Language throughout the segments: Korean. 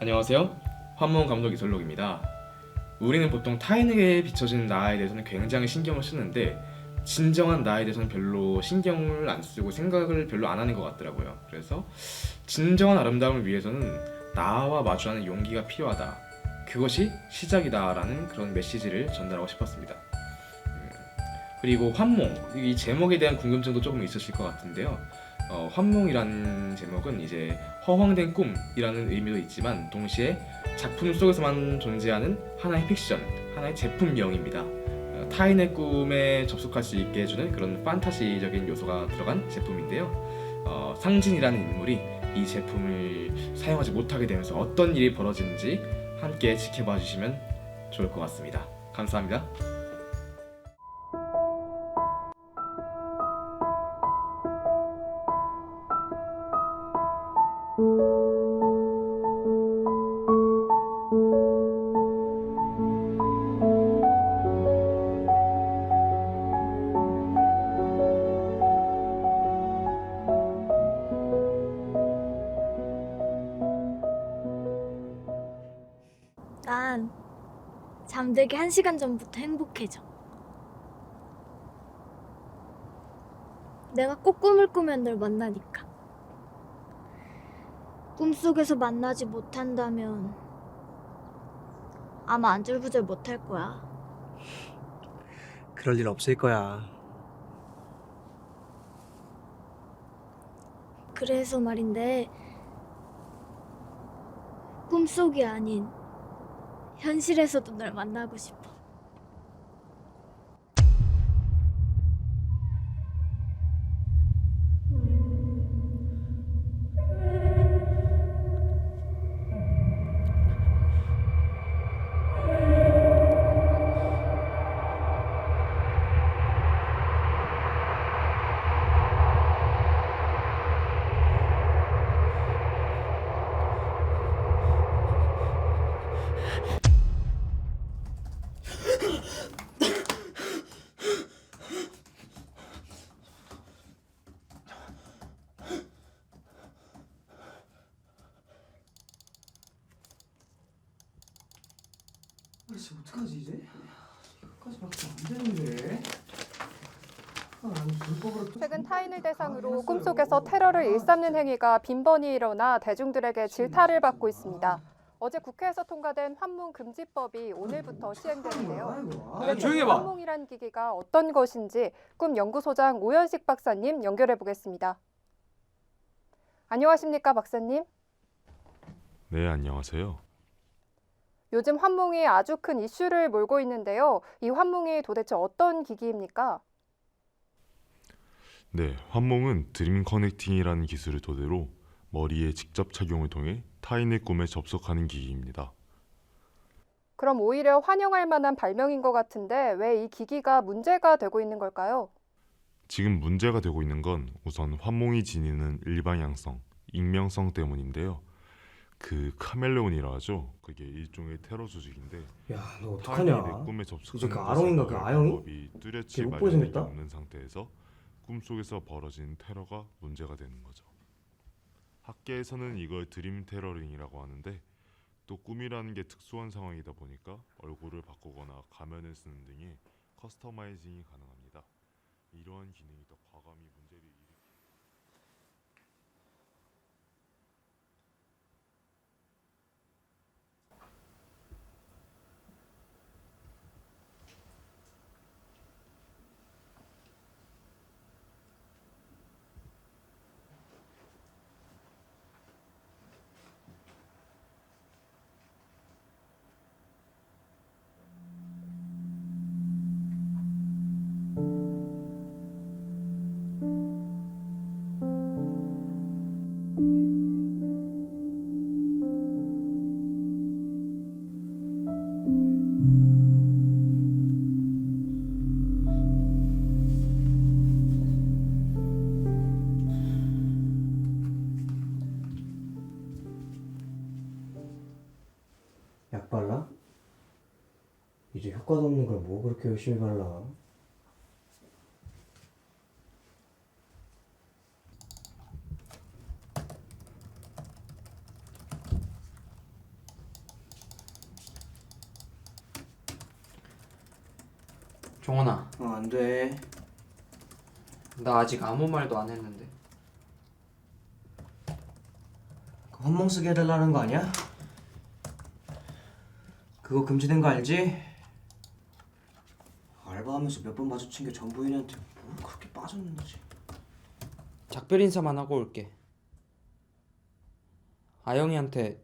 안녕하세요. 환문 감독 이설록입니다. 우리는 보통 타인에게 비춰지는 나에 대해서는 굉장히 신경을 쓰는데 진정한 나에 대해서는 별로 신경을 안 쓰고 생각을 별로 안 하는 것 같더라고요. 그래서 진정한 아름다움을 위해서는 나와 마주하는 용기가 필요하다. 그것이 시작이다라는 그런 메시지를 전달하고 싶었습니다. 음, 그리고 환몽 이 제목에 대한 궁금증도 조금 있으실 것 같은데요. 어, 환몽이라는 제목은 이제 허황된 꿈이라는 의미도 있지만 동시에 작품 속에서만 존재하는 하나의 픽션, 하나의 제품명입니다. 어, 타인의 꿈에 접속할 수 있게 해주는 그런 판타지적인 요소가 들어간 제품인데요. 어, 상진이라는 인물이 이 제품을 사용하지 못하게 되면서 어떤 일이 벌어지는지 함께 지켜봐 주시면 좋을 것 같습니다. 감사합니다. 난 잠들기 한 시간 전부터 행복해져. 내가 꼭 꿈을 꾸면 널 만나니까. 꿈속에서 만나지 못한다면 아마 안절부절 못할 거야. 그럴 일 없을 거야. 그래서 말인데 꿈속이 아닌 현실에서도 널 만나고 싶어. 아, 진짜 어떡하지 이제? 이거까지밖에 안 되는데. 아, 아니 불법으로 또- 최근 타인을 대상으로 꿈속에서 테러를 일삼는 행위가 빈번히 일어나 대중들에게 질타를 받고 있습니다. 어제 국회에서 통과된 환문 금지법이 오늘부터 시행되는데요. 아이고, 아, 그래서 조용히 해봐. 환몽이란 기기가 어떤 것인지 꿈 연구소장 오현식 박사님 연결해 보겠습니다. 안녕하십니까 박사님? 네, 안녕하세요. 요즘 환몽이 아주 큰 이슈를 몰고 있는데요. 이 환몽이 도대체 어떤 기기입니까? 네, 환몽은 드림 커넥팅이라는 기술을 토대로 머리에 직접 착용을 통해 타인의 꿈에 접속하는 기기입니다. 그럼 오히려 환영할 만한 발명인 것 같은데 왜 이 기기가 문제가 되고 있는 걸까요? 지금 문제가 되고 있는 건 우선 환몽이 지니는 일방향성, 익명성 때문인데요. 그 카멜레온이라 하죠. 그게 일종의 테러 조직인데 야, 너 어떡하냐? 꿈에 이제 접속하는 그 아롱인가 그 아영이? 뚜렷이 걔못 생겼다? 없는 상태에서 꿈속에서 벌어진 테러가 문제가 되는 거죠. 학계에서는 이걸 드림 테러링이라고 하는데 또 꿈이라는 게 특수한 상황이다 보니까 얼굴을 바꾸거나 가면을 쓰는 등의 커스터마이징이 가능합니다. 이러한 기능이 더 이제 효과도 없는 걸 뭐 그렇게 열심히 발라 종원아 어, 안 돼. 나 아직 아무 말도 안 했는데 그 헛멍 쓰게 해달라는 거 아니야? 그거 금지된 거 알지? 알바하면서 몇 번 마주친 게 전부인한테 뭘 그렇게 빠졌는지. 작별 인사만 하고 올게. 아영이한테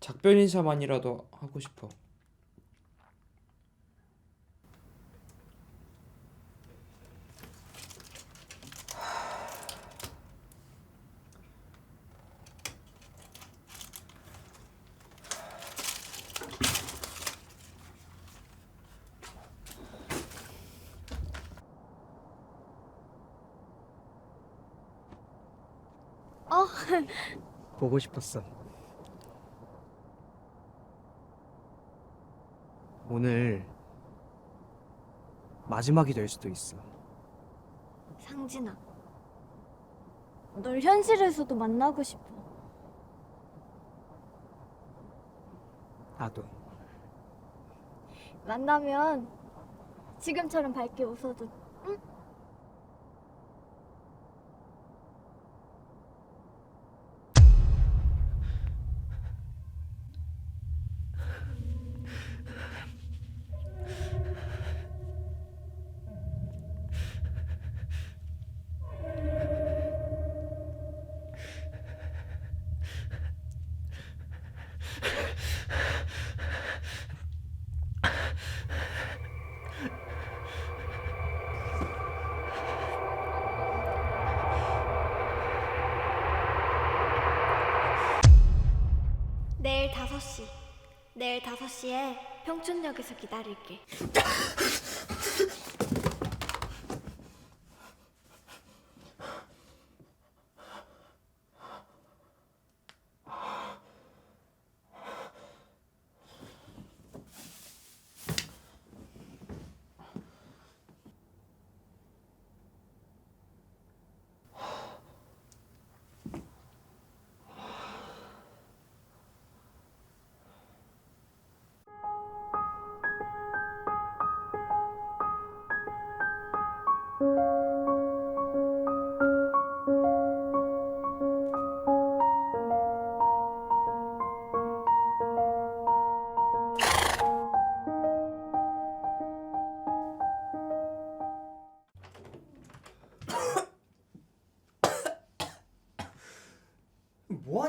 작별 인사만이라도 하고 싶어. 보고 싶었어. 오늘 마지막이 될 수도 있어. 상진아. 널 현실에서도 만나고 싶어. 나도. 만나면 지금처럼 밝게 웃어줘. 응? 5시에 평촌역에서 기다릴게.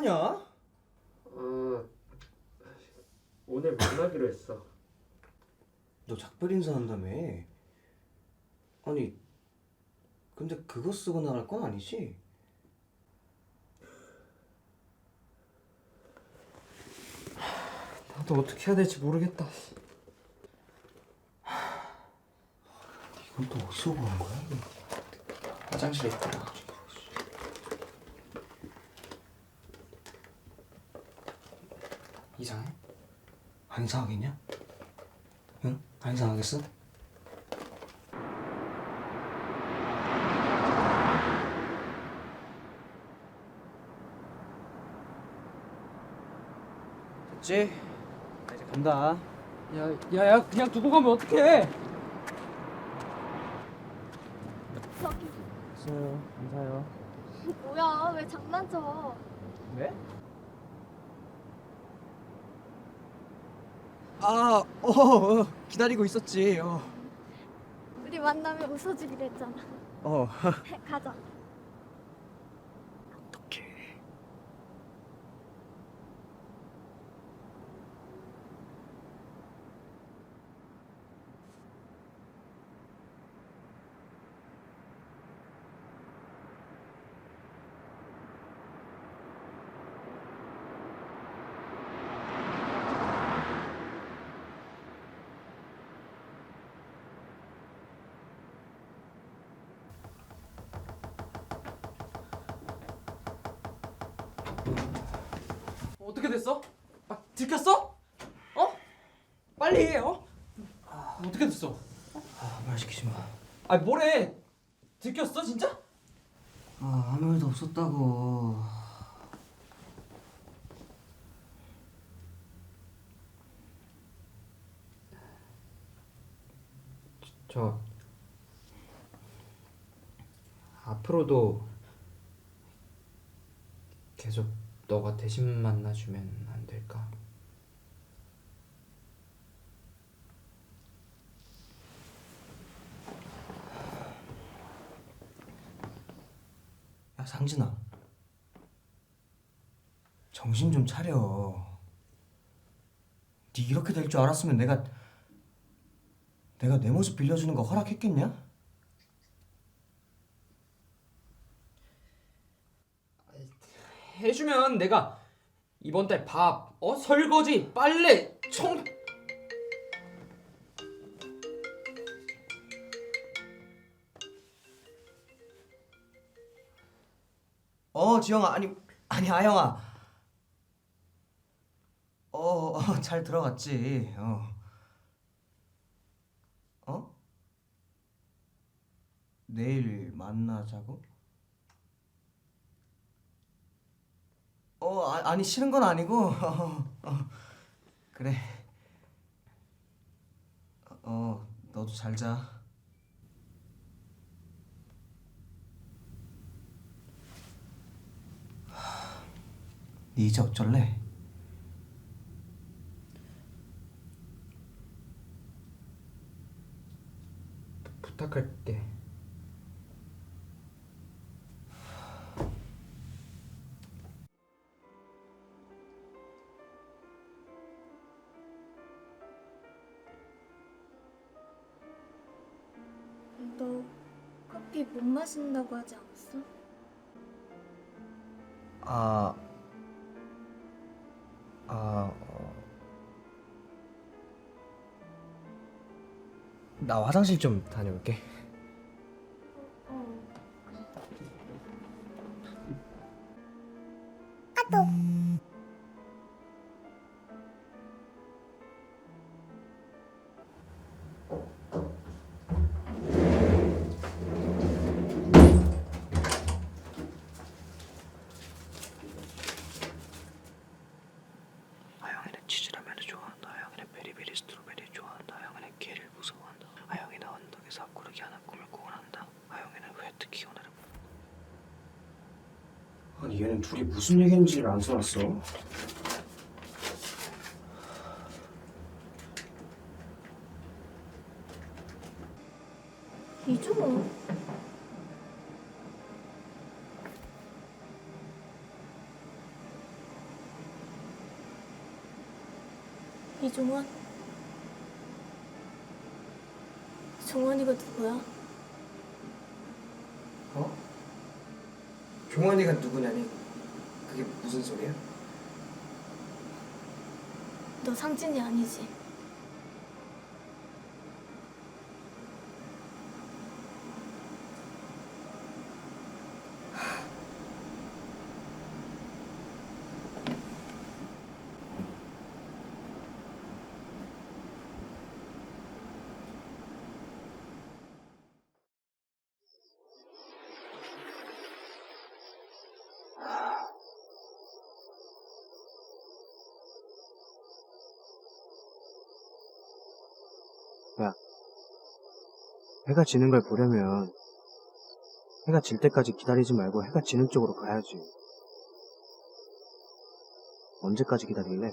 하냐? 어, 오늘 만나기로 했어. 너 작별 인사한다며. 아니, 근데 그거 쓰고 나갈 건 아니지? 나도 어떻게 해야 될지 모르겠다. 이건 또 어디서 구한 거야? 화장실에 있더라. 이상해? 안 이상하겠냐? 응? 안 이상하겠어? 됐지? 나 이제 간다. 야, 야, 야, 그냥 두고 가면 어떡해? 저기 있어요. 감사해요. 뭐야? 왜 장난쳐? 왜? 아, 어, 어, 기다리고 있었지. 어. 우리 만나면 웃어주기로 했잖아. 어. 가자. 어떻게 됐어? 아, 들켰어? 어? 빨리 해, 어? 어떻게 됐어? 아, 말 시키지 마. 아, 뭐래? 들켰어, 진짜? 아, 아무 일도 없었다고. 저 앞으로도 계속 너가 대신 만나주면 안 될까? 야 상진아 정신 좀 차려 네 이렇게 될 줄 알았으면 내가 내가 내 모습 빌려주는 거 허락했겠냐? 해주면 내가 이번 달 밥, 어 설거지, 빨래, 청 어 지영아 아니 아니 아영아 어잘 들어갔지 어 어? 내일 만나자고? 어 아, 아니 싫은 건 아니고 어, 그래 어 너도 잘자 니 이제 어쩔래? 부탁할게. 마신다고 하지 않았어? 아, 아, 어. 나 화장실 좀 다녀올게. 어. 아영 얘는 둘이 무슨 얘기인지를 안 써놨어. 이종호. 이종원? 종원이가 누구야? 종환이가 누구냐니? 그게 무슨 소리야? 너 상진이 아니지? 해가 지는 걸 보려면 해가 질 때까지 기다리지 말고 해가 지는 쪽으로 가야지. 언제까지 기다릴래?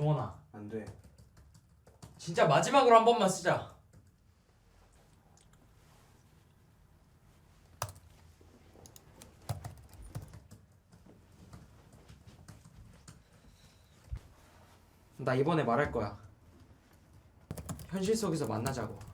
종원아. 안 돼. 진짜 마지막으로 한 번만 쓰자. 나 이번에 말할 거야. 현실 속에서 만나자고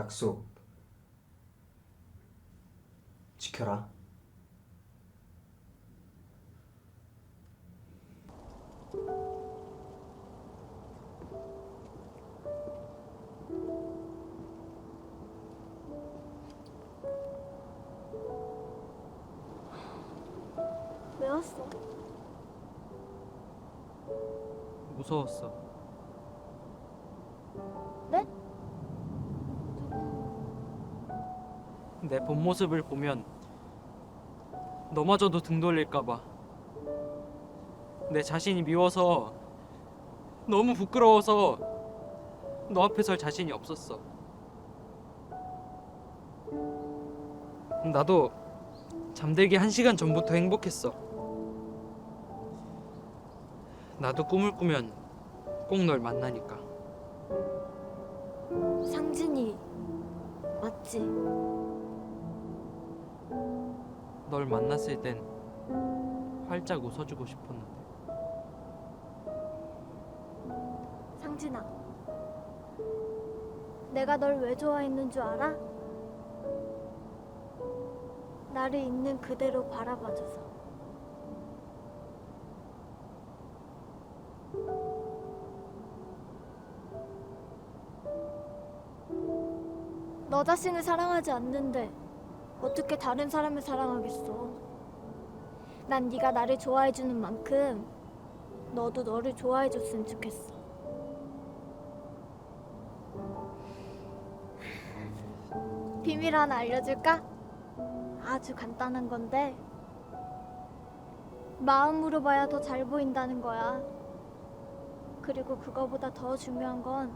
약속 지켜라. 왜 왔어? 무서웠어 내 본 모습을 보면 너마저도 등 돌릴까봐 내 자신이 미워서 너무 부끄러워서 너 앞에 설 자신이 없었어. 나도 잠들기 한 시간 전부터 행복했어. 나도 꿈을 꾸면 꼭 널 만나니까. 상진이 맞지? 널 만났을 땐 활짝 웃어주고 싶었는데 상진아 내가 널 왜 좋아했는 줄 알아? 나를 있는 그대로 바라봐줘서 너 자신을 사랑하지 않는데 어떻게 다른 사람을 사랑하겠어 난 네가 나를 좋아해주는 만큼 너도 너를 좋아해줬으면 좋겠어 비밀 하나 알려줄까? 아주 간단한 건데 마음으로 봐야 더 잘 보인다는 거야. 그리고 그거보다 더 중요한 건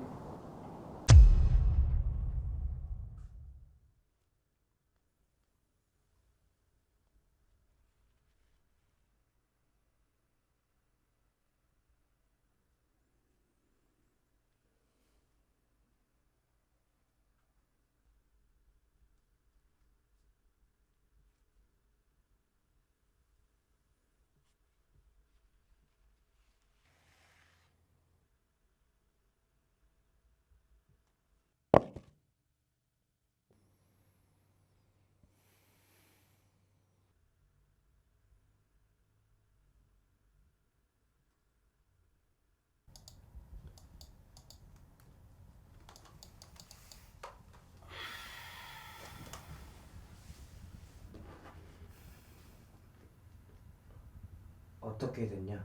어떻게 됐냐?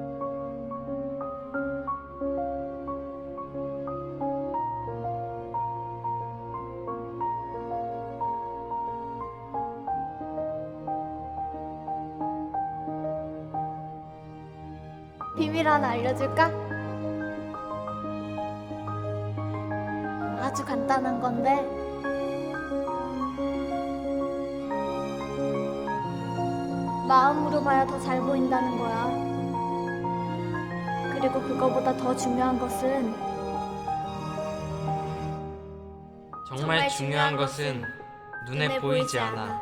비밀 하나 알려줄까? 아주 간단한 건데 마음으로 봐야 더 잘 보인다는 거야. 그리고 그거보다 더 중요한 것은 정말 중요한 것은 눈에 보이지 않아.